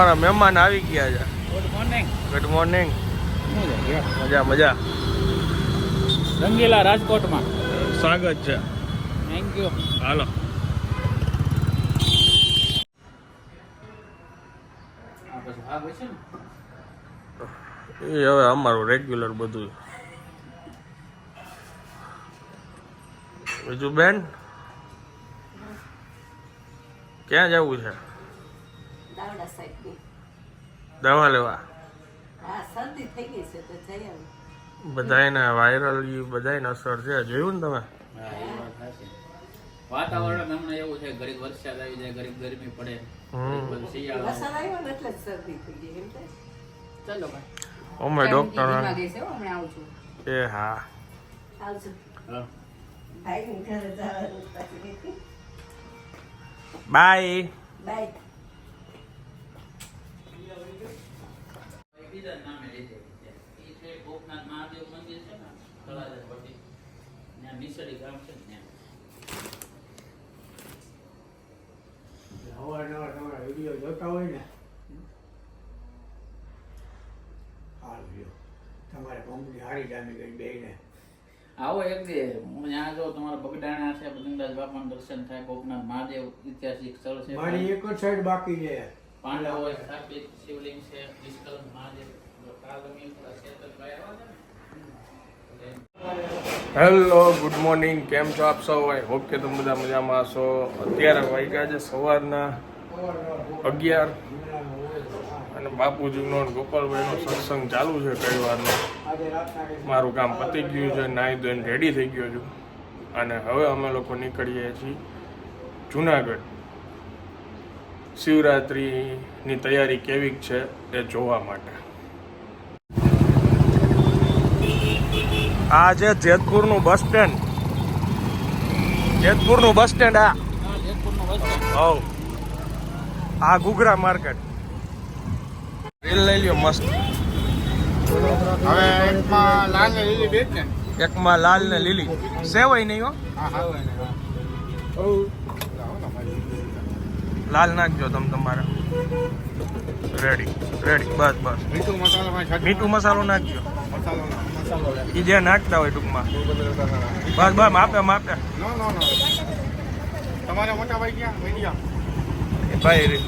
અમારા મહેમાન આવી ગયા છે. ગુડ મોર્નિંગ ગુડ મોર્નિંગ મજા મજા રંગીલા રાજકોટમાં. સ્વાગત છે. થેન્ક યુ હાલો. એ હવે અમારું રેગ્યુલર બધું. બીજું બેન? ક્યાં જવું છે? સાહેબની દવા લેવા? હા શરદી થઈ ગઈ છે તો જઈ આવું. બધાયને વાયરલ બધાયને અસર છે. જોયું ને તમે? વાતાવરણ હમણાં એવું છે ગરીબ વરસાદ આવી જાય ગરીબ ગરમી પડે. વરસાદ આવ્યો ને એટલે શરદી થઈ ગઈ એમ ચલો ભાઈ. અમે ડોક્ટર એ હા. આવજો. હા પછી બાય બાય બીજા નામે લીધેલી છે. ઈ છે ગોપનાથ મહાદેવ મંદિર છે ને તળાજા પટ્ટી ગામ છે ને અવારનવાર તમારા વીડિયો જોતા હોય ને હાલ તમારે કંપની હારી જામી ગઈ બેયને આવો એક દે ત્યાં જો તમારા બગડાણા છે બગડાજ બાપાનું દર્શન થાય ગોપનાથ મહાદેવ ઐતિહાસિક સ્થળ છે. મારી એક જ સાઈડ બાકી છે. પાંડવો સ્થાપિત શિવલિંગ છે મહાદેવ કાલમી હેલો, ગુડ મોર્નિંગ. કેમ છો આપ સૌ? આઈ હોપ કે તમે બધા મજામાં હશો. અત્યારે વાગ્યા છે સવારના અગિયાર અને બાપુજીનો ગોપાલભાઈનો સત્સંગ ચાલુ છે કઈ વારનો. મારું કામ પતી ગયું છે, નાહી ધોઈને રેડી થઈ ગયો છું. અને હવે અમે લોકો નીકળીએ છીએ જુનાગઢ. શિવરાત્રિની તૈયારી કેવી છે એ જોવા માટે. આ છે જેતપુરનું બસ સ્ટેન્ડ. જેતપુરનું બસ સ્ટેન્ડ આ હા. Bus stand. હવ. આ ઘૂઘરા માર્કેટ. રેલ લઈ લ્યો મસ્ત. એકમાં લાલ ને લીલી સેવાય નહીં હો. લાલ નાખજો તમે તમારે. રેડી રેડી બસ બસ. મીઠું મસાલો મીઠું મસાલો નાખજો. મસાલો એ જે નાખતા હોય ટૂંકમાં. બસ બસ માપે માપે. નો નો નો. તમારા મોટા ભાઈ ક્યાં? એ ભાઈ રે.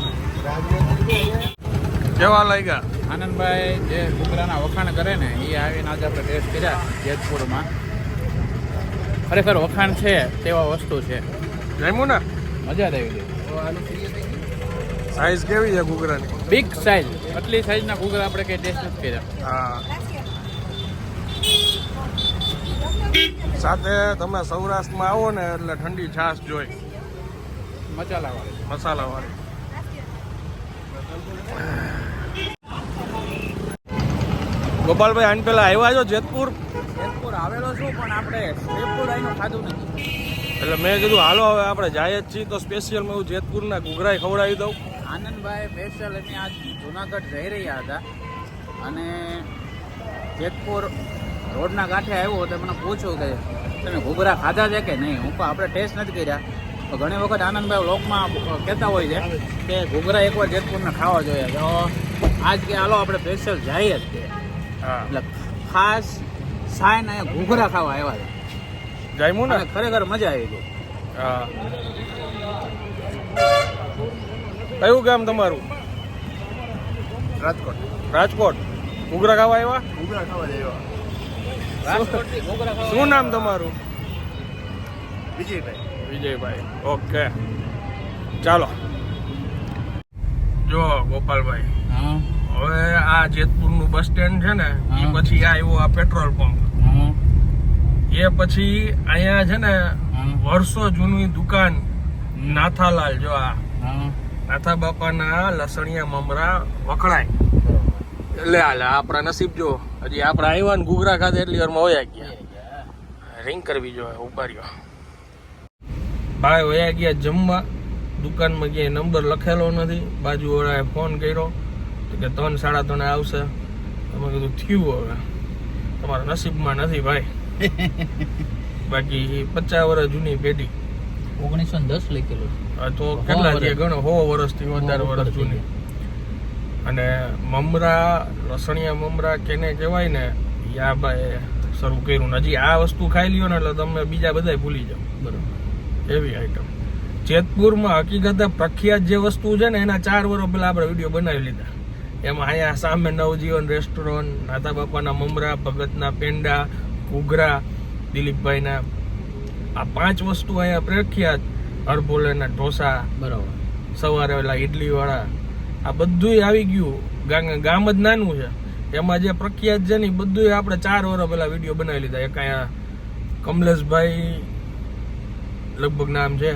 કેવા લાગ્યા? આનંદભાઈ જે કુતરાના વખાણ કરે ને એ આવીને આજે આપણે ટેસ્ટ કર્યા જેતપુરમાં. ખરેખર વખાણ છે તેવા વસ્તુ છે. જમ્યું ને? મજા જ આવી ગઈ. સાઈઝ કેવી છે ઘૂઘરાની? બિગ સાઇઝ આટલી સાઇઝના ઘૂઘરા આપણે કંઈ ટેસ્ટ નથી કર્યા. હા. સાથે તમે સૌરાષ્ટ્રમાં આવો ને એટલે ઠંડી છાશ જોઈ. મસાલાવાળી. મસાલા વાળી ગોપાલભાઈ આની પેલા આવ્યા છો જેતપુર? જેતપુર આવેલો છું પણ આપણે જેતપુર આવીને ખાધું નથી. એટલે મેં કીધું હાલો હવે આપણે જાય જ છીએ. તો સ્પેશિયલ હું જેતપુરના ઘૂઘરાય ખવડાવી દઉં. આનંદભાઈ સ્પેશિયલ અમે આજ જુનાગઢ જઈ રહ્યા હતા. અને જેતપુર રોડના કાંઠે આવ્યો તો મને પૂછ્યું કે તમે ઘૂઘરા ખાધા છે કે નહીં? હું આપણે ટેસ્ટ નથી કર્યા. તો ઘણી વખત આનંદભાઈ લોકમાં કહેતા હોય છે કે ઘૂઘરા એકવાર જેતપુરને ખાવા જોઈએ. તો આજ કે હાલો આપણે સ્પેશિયલ જઈએ જ તે હા. એટલે ખાસ સાયન અહીંયા ઘૂઘરા ખાવા આવ્યા છે. જાયમું ને? ખરેખર મજા આવી ગઈ. હા. કયું ગામ તમારું? રાજકોટ. રાજકોટ. ઘૂઘરા ખાવા આવ્યા? ઉગરા ખાવા ખાવા શું નામ તમારું? વિજયભાઈ. વિજયભાઈ. ઓકે. ચાલો. જો ગોપાલભાઈ. હા. હવે આ જેતપુરનું બસ સ્ટેન્ડ છે ને એ. પછી આવ્યો આ પેટ્રોલ પંપ. એ પછી અહીંયા છે ને વર્ષો જૂની દુકાન નાથાલાલ જો આ. હા. નાથા બાપાના લસણિયા મમરા વખણાય. એટલે હાલ આપણા નસીબ જો. હજી આપણે આવ્યા ને ઘૂઘરા ખાતે એટલી વારમાં વયા ગયા. રિંગ કરવી જોઈએ ઉપાડ્યો ભાઈ વયા ગયા જમવા. દુકાનમાં ક્યાંય નંબર લખેલો નથી. બાજુવાળાએ ફોન કર્યો કે ત્રણ સાડા ત્રણે આવશે. તમે કીધું થયું હવે. તમારા નસીબમાં નથી ભાઈ. બાકી પચાસ વર્ષ જૂની પેઢી. ઓગણીસો દસ લખેલું તો કેટલા. છે ગણો? સો વર્ષથી વધારે વર્ષ જૂની. અને મમરા લસણિયા મમરા કેને કહેવાય ને એ ભાઈ શરૂ કર્યું હજી આ વસ્તુ ખાઈ લ્યો ને એટલે તમે બીજા બધા ભૂલી જાઓ. બરાબર. એવી આઈટમ જેતપુરમાં હકીકતે પ્રખ્યાત જે વસ્તુ છે ને એના ચાર વર્ષ પહેલા આપણે વીડિયો બનાવી લીધા. એમાં અહીંયા સામે નવજીવન રેસ્ટોરન્ટ નાતા બાપાના મમરા ભગતના પેંડા ઘૂઘરા દિલીપભાઈના. આ પાંચ વસ્તુ અહીંયા પ્રખ્યાત. હરભોલેના ઢોસા. બરાબર. સવારે ઓલા ઇડલી વાળા આ બધું આવી ગયું. ગામ જ નાનું છે. એમાં જે પ્રખ્યાત છે ને એ બધું આપણે ચાર વર્ષ પહેલા વીડિયો બનાવી લીધા. એક અહીંયા કમલેશભાઈ લગભગ નામ છે.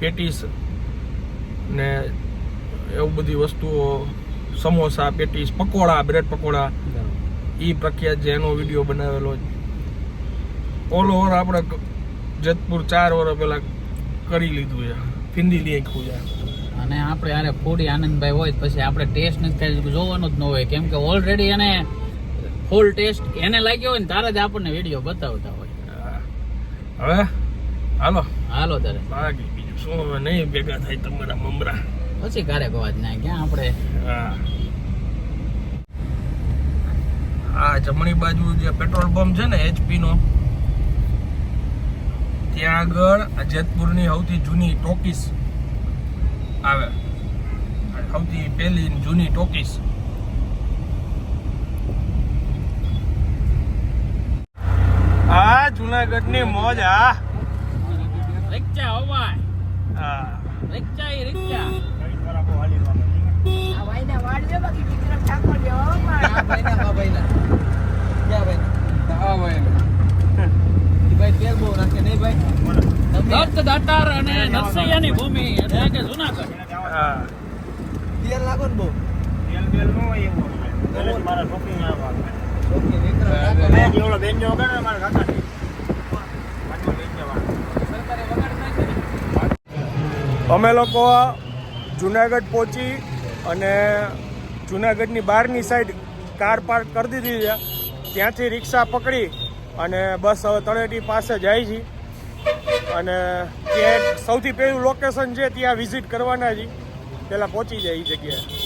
પેટીસ ને એવું બધી વસ્તુઓ, સમોસા, પેટીસ, પકોડા, બ્રેડ પકોડા. એ પ્રખ્યાત છે. એનો વીડિયો બનાવેલો ઓલ ઓવર આપણે જેતપુર ચાર વર્ષ પહેલાં કરી લીધું છે. ફિંદી લીખ્યું છે. અને આપણે યારે ફૂડી આનંદભાઈ હોય પછી આપણે ટેસ્ટ નથી જોવાનું જ ન હોય. કેમ કે ઓલરેડી એને ફૂલ ટેસ્ટ એને લાગ્યો હોય ને તારે જ આપણને વીડિયો બતાવતા હોય. હવે? હાલો. હાલો તારે. બાકી બીજું શું હવે નહીં ભેગા થાય તમારા મમરા. પછી ક્યારેક અવાજ ના ક્યાં આપણે? આ જમણી બાજુ જે પેટ્રોલ પંપ છે ને એચપી નો ત્યાં આગળ જેતપુરની સૌથી જૂની ટોકીસ આવે. આ સૌથી પહેલી જૂની ટોકીસ. આ જુનાગઢની મોજ આ રિક્ષા હવાય હા. રિક્ષા રિક્ષા. આ વાયના વાળવે બાકી વિક્રમ ઠાકોર જેવો માણસ. દત્ત દાતાર અને નરસૈયાની ભૂમિ એટલે કે જુનાગઢ. હા. તેલ બેલ નો હોય એવું એટલે જ મારા શોપિંગ આવવા ઓલો બેન જો મારા જવાનું અમે લોકો જુનાગઢ પહોંચી અને જુનાગઢની બહારની સાઈડ કાર પાર્ક કરી દીધી છે. ત્યાંથી રિક્ષા પકડી અને બસ હવે તળેટી પાસે જાય છે. અને ત્યાં સૌથી પહેલું લોકેશન છે ત્યાં વિઝિટ કરવાના જ પહેલાં પહોંચી જાય એ જગ્યાએ.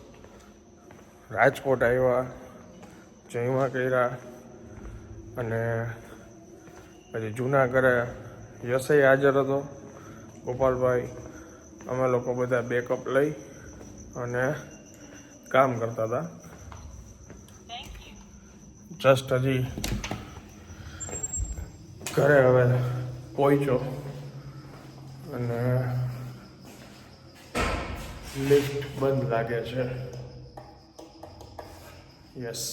રાજકોટ આવ્યા જયમાં કર્યા અને પછી જૂના ઘરે યશય હાજર હતો. ગોપાલભાઈ અમે લોકો બધા બેકઅપ લઈ અને કામ કરતા હતા. જસ્ટ હજી ઘરે હવે પહોંચ્યો અને લિફ્ટ બંધ લાગે છે. યસ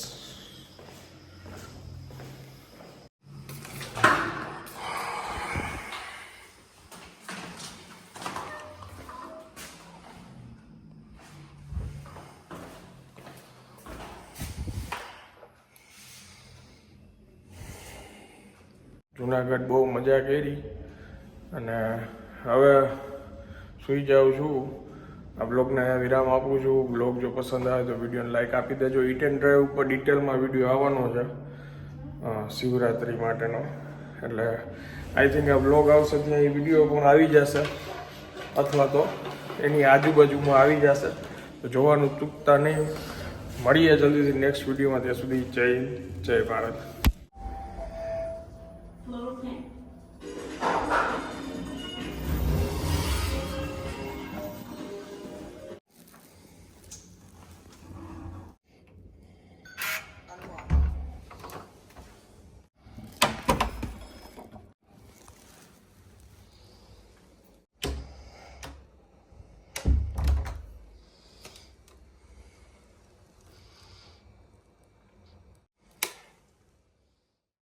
જુનાગઢ બહુ મજા કરી અને હવે સૂઈ જાઉં છું. આ બ્લોગને અહીંયા વિરામ આપું છું. બ્લોગ જો પસંદ આવે તો વિડીયોને લાઈક આપી દેજો. ઇટ એન્ડ ડ્રાઈવ ઉપર ડિટેલમાં વીડિયો આવવાનો છે. શિવરાત્રિ માટેનો. એટલે આઈ થિંક આ બ્લોગ આવશે ત્યાં એ વીડિયો પણ આવી જશે. અથવા તો એની આજુબાજુમાં આવી જશે. તો જોવાનું ચૂકતા નહીં. મળીએ જલ્દીથી નેક્સ્ટ વિડીયોમાં. ત્યાં સુધી જય જય ભારત.